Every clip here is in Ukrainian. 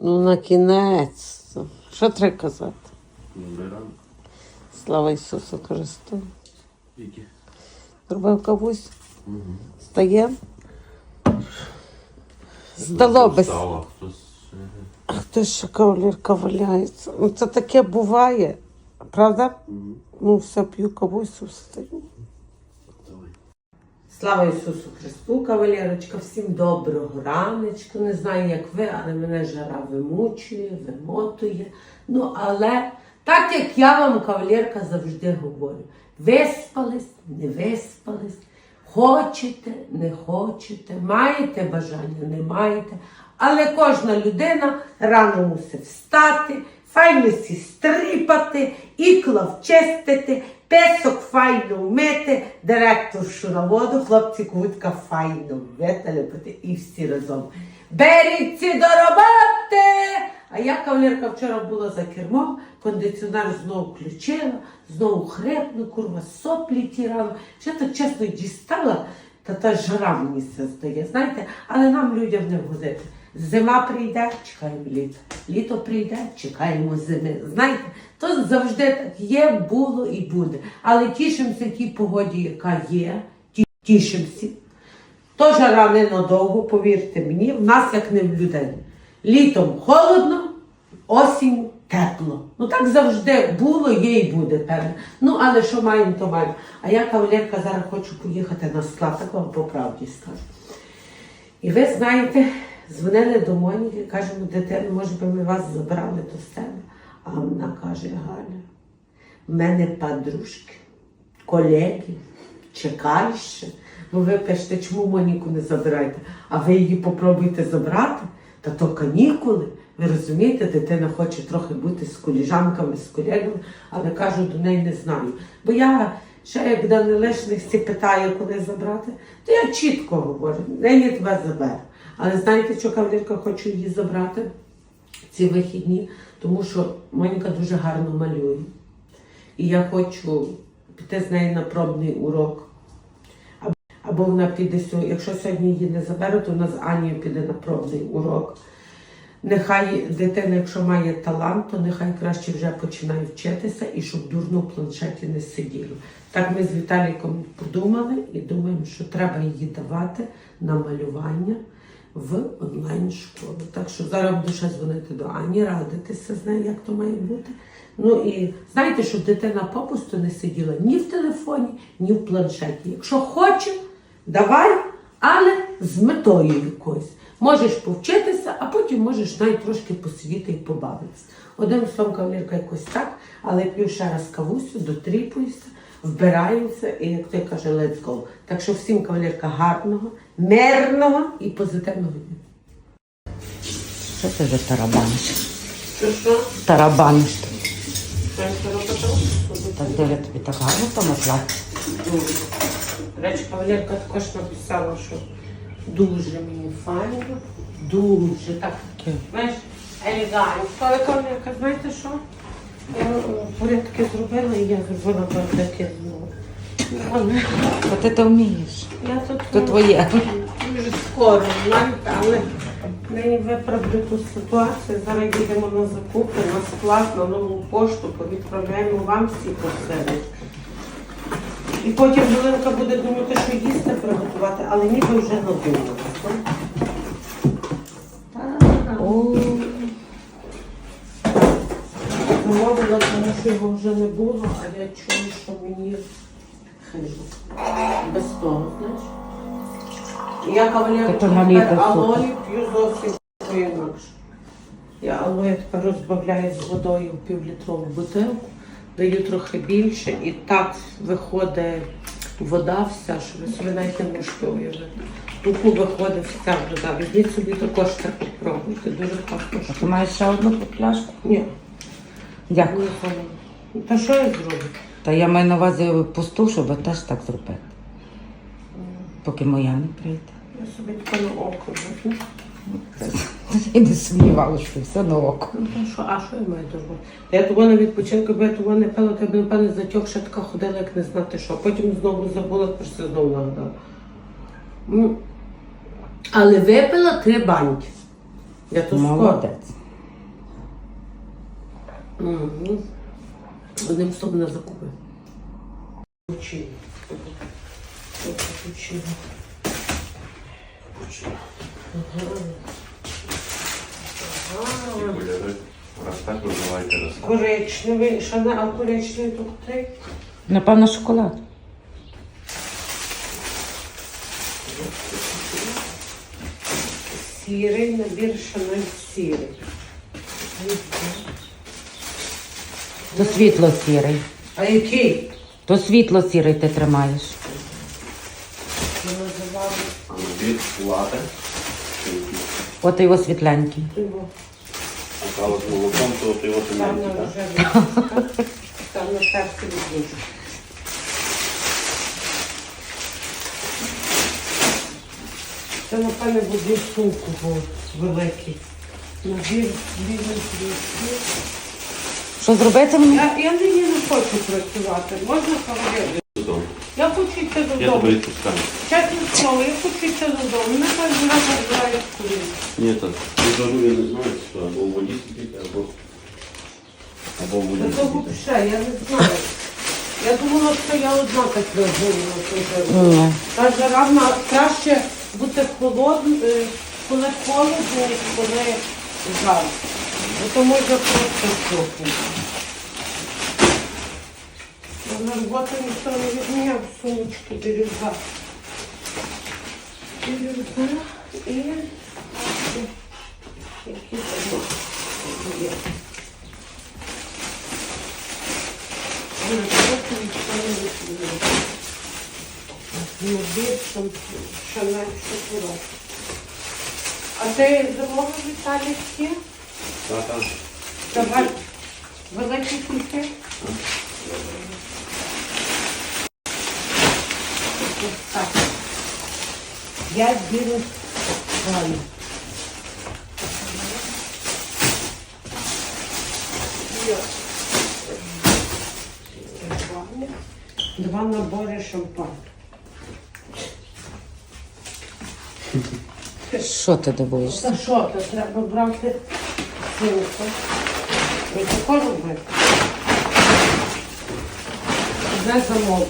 Ну, на кінець. Що треба казати? Добрий ранок. Слава Ісусу Христу. Зробив кавусь. Стає. Здало би. Стало хтось. е, А хто ще кавалерка валяється? Ну, це таке буває. Правда? Ну, все п'ю кавусь, встаю. Слава Ісусу Христу, кавалерочка, всім доброго раночку. Не знаю, як ви, але мене жара вимучує, вимотує. Ну, але так як я вам, кавалерка, завжди говорю: виспались, не виспались, хочете, не хочете, маєте бажання, не маєте. Але кожна людина рано мусить встати, файно сі стріпати, ікла вчистити, песок файно вмити, директоршу на хлопці кутка файно вителепити і всі разом. Беріться до роботи! А я кавалерка вчора була за кермом, кондиціонер знову включила, знову хрипну, курва, соплі тірала. Ще так чесно дістала, та та жара мені все здає, знаєте, але нам людям не вгодити. Зима прийде, чекаємо літо. Літо прийде, чекаємо зими. Знаєте, то завжди так є, було і буде. Але тішимося тій погоді, яка є. Тішимося. То жара не надовго, повірте мені, в нас як не в людей. Літом холодно, осінь тепло. Ну так завжди було, є і буде, певне. Ну, але що маємо, то маємо. А я, кавалерка, зараз хочу поїхати на склад, так вам по правді скажу. І ви знаєте, дзвонили до Моніки, кажемо, дитину, може би ми вас забрали до себе. А вона каже, Галя, в мене подружки, колеги, чекають ще. Ну ви пишете, чому Моніку не забираєте? А ви її попробуйте забрати? Та то канікули. Ви розумієте, дитина хоче трохи бути з коліжанками, з колегами, але кажу, до неї не знаю. Бо я ще як Данилишних всі питає, коли забрати, то я чітко говорю, нині тебе заберу. Але знаєте, що кавалерка хочу її забрати ці вихідні, тому що Моніка дуже гарно малює. І я хочу піти з нею на пробний урок. Або- вона піде сьогодні, якщо сьогодні її не заберу, то вона з Анією піде на пробний урок. Нехай дитина, якщо має талант, то нехай краще вже починає вчитися і щоб дурно в планшеті не сиділо. Так ми з Віталіком подумали і думаємо, що треба її давати на малювання в онлайн-школу. Так що зараз буду ще дзвонити до Ані, радитися з нею, як то має бути. Ну і знаєте, щоб дитина попусту не сиділа ні в телефоні, ні в планшеті. Якщо хоче, давай, але з метою якоюсь. Можеш повчитися, а потім можеш навіть трошки посидіти і побавитися. Одним словом, кавалерка якось так, але п'ю ще раз кавусю, дотріпуюся, вбираюся і, як той каже, let's go. Так що всім кавалерка гарного, мирного і позитивного дня. Що це за тарабаниш? Що що? Тарабаниш. Що я? Так диви тобі так гарно. До речі, кавалерка також написала, що дуже мені файно, дуже так, знаєш, елегантно. Але кавалерка, знаєте що? Я е, порядки зробила і я зробила порядки знову. Ну, Бо ти то вмієш. Я тут То ну, твоє. дуже скоро, знаєте, але нині виправлю ту ситуацію. Зараз їдемо на закупи, на склад, на нову пошту, повідправляємо вам всі посилки. І потім Галинка буде думати, що їсти приготувати, але ніби вже надумалася. Замовила, тому що його вже не було, а я чую, що мені хижу. Без того, знаєш. Я кавалерку тепер алої п'ю зовсім інакше. Я алоє тепер розбавляю з водою в півлітрову бутилку, даю трохи більше і так виходить вода вся, що ви собі навіть не можете уявити. Туку виходить вся вода. Візьміть собі також так попробуйте. Дуже класно. ти маєш ще одну пляшку? Ні, Дякую. Та що я зроблю? Та я маю на увазі пусту, щоб теж так зробити. Поки моя не прийде. Я собі таке на око візьму. Я не сумнівалася, що все на око. Ну, та що, а що я маю зробити? Я того на відпочинку, бо я того не пила, тебе, напевне, затьок, ще така ходила, як не знати що. Потім знову забула, тепер все знову нагадала. Ну, але випила три банки. Я то скоро. Молодець. Угу. Одним словом на закупи. Раз так називайте раз. Коричневий, шане, а коричневий то котрий? Напевно, шоколад. Сірий, набір шанель сірий. То світло сірий. А який? То світло сірий ти тримаєш. А набір лати. Чи який? От його світленький. А кава з молоком, то ти його Там на тоненький, так? Там на перший відліжу. Це, напевне, буде сумку великий. Набір бідний крючки. Що зробити мені? Я, я нині не хочу працювати. Можна поговорити? Додому. Я хочу йти Я тебе додому. відпускаю. Чесне слово, я хочу йти додому. Мене так жена забирає курі. Ні, так. Ти жару я не знаю, що або в воді сидіти, або... Або в воді сидіти. ще, я не знаю. Я думала, що я одна так реагую цю жару. Ні. Та жара краще бути холодним, е, коли холодно, коли жарко. Бо то може просто трохи. На роботу ніхто не відміняв сумочки бірюза. Бірюза і... Які там є. Шоколад. А ти замовив Віталій всі? Давай. Ось так. Я беру свої. Два набори шампан. Що ти дивуєшся? Та що, то треба брати сумку. І тако робити. Вже замовлю.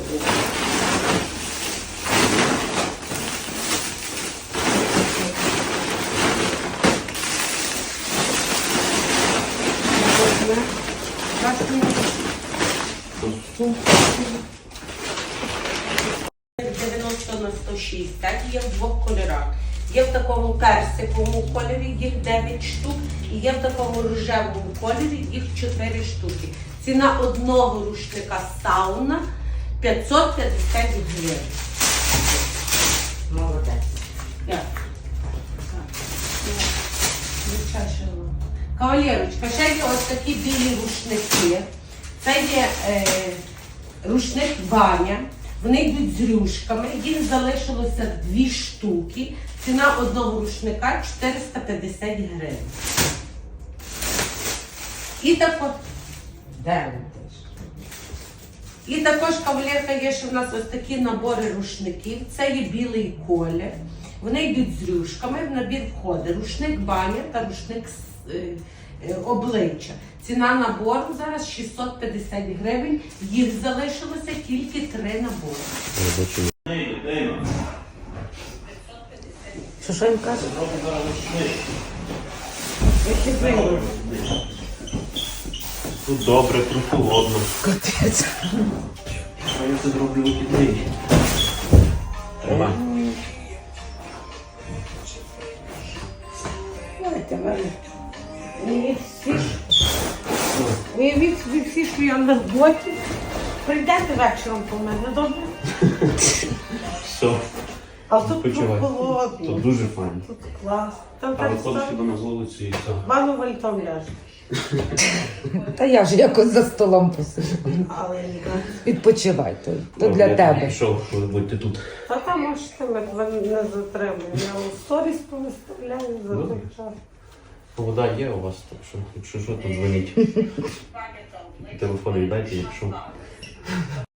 Сумку. 90 на 106, так, є в двох. Є в такому персиковому кольорі, їх 9 штук, і є в такому рожевому кольорі, їх 4 штуки. Ціна одного рушника сауна 550 гривень. Молодець. Кавалерочка, ще є ось такі білі рушники. Це є е, рушник баня. Вони йдуть з рюшками. Їх залишилося дві штуки. Ціна одного рушника 450 гривень. І також. Де? І також кавалерка є, що в нас ось такі набори рушників. Це є білий колір. Вони йдуть з рюшками, в набір входить рушник баня та рушник е, е, обличчя. Ціна набору зараз 650 гривень. Їх залишилося тільки три набори. Що що їм кажуть? Тут добре, прохолодно. Капець. А я це зроблю вихідний. Тримай. Знаєте, мене уявіть собі всі, що я на роботі. Прийдете вечором по мене, добре? Все, А тут Почувай. прохолодно. тут дуже файно. Тут клас. Там А так виходиш хіба на вулицю і все. Вану вальтом ляже. Та я ж якось за столом посижу. Але ні. Відпочивай, то, то Ну, для я тебе. Пішов, будете тут. Та там можете ми не затримуємо. Я вам сторіс повиставляю за Добре. той час. Вода є у вас, так що, якщо що, то дзвоніть. Телефон віддайте, якщо.